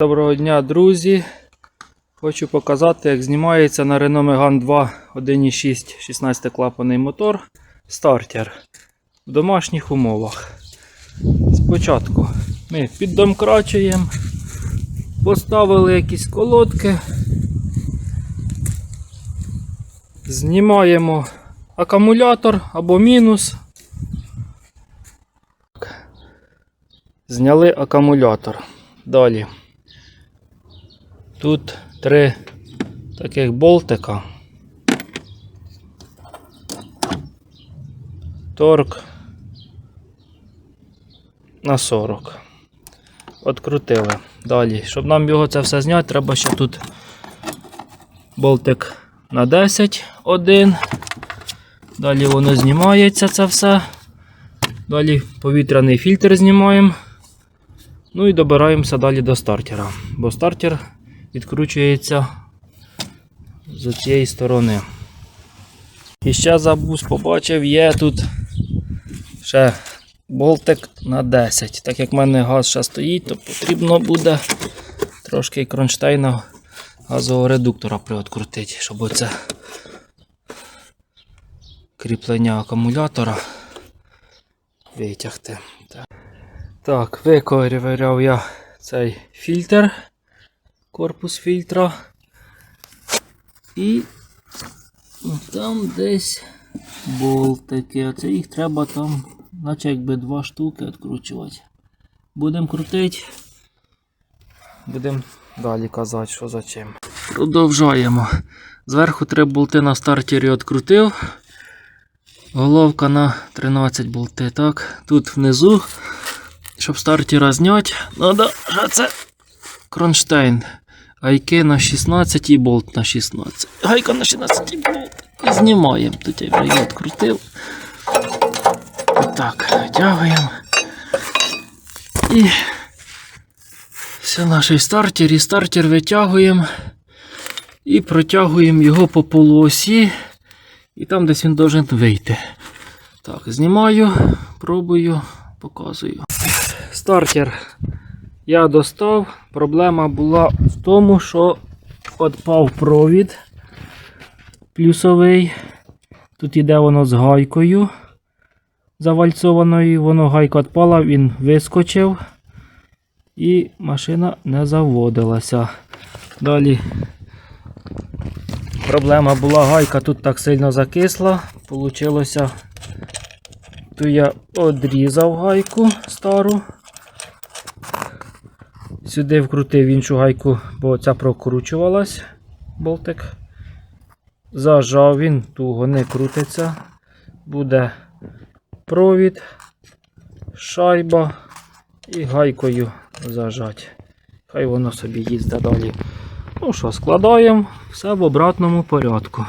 Доброго дня, друзі! Хочу показати, як знімається на Renault Megane 2 1.6 16 клапаний мотор стартер в домашніх умовах. Спочатку ми піддомкрачуємо, поставили якісь колодки, знімаємо акумулятор або мінус. Зняли акумулятор. Далі. Тут три таких болтика. Торк на 40. Открутили. Далі. Щоб нам його це все зняти, треба ще тут болтик на 10 один. Далі воно знімається це все. Далі повітряний фільтр знімаємо. Ну і добираємося далі до стартера. Бо стартер відкручується з цієї сторони. І ще забув, побачив, є тут ще болтик на 10. Так як в мене газ ще стоїть, то потрібно буде трошки кронштейна газового редуктора приоткрутити, щоб оце кріплення акумулятора витягти. Так. Так, виковиряв я цей фільтр, корпус фільтра. І там десь болтики. Оце їх треба там, наче якби два штуки відкручувати. Будемо крутити. Будемо далі казати, що за чим. Продовжаємо. Зверху три болти на стартері відкрутив. Головка на 13 болти. Так, тут внизу щоб стартера зняти, треба це кронштейн. Гайки на 16 і болт на 16. Гайка на 16 і болт. І знімаємо. Тут я вже відкрутив. Так, витягуємо. І все наш стартер. І стартер витягуємо. І протягуємо його по полуосі. І там десь він должен вийти. Так, знімаю, пробую, показую. Стартер я достав. Проблема була в тому, що відпав провід плюсовий. Тут іде воно з гайкою завальцованою. Воно гайка відпала, він вискочив і машина не заводилася. Далі проблема була гайка тут так сильно закисла. Получилося, то я одрізав гайку стару. Сюди вкрутив іншу гайку, бо ця прокручувалась болтик. Зажав він, туго не крутиться. Буде провід, шайба і гайкою зажать. Хай воно собі їздить далі. Ну що, складаємо все в обратному порядку.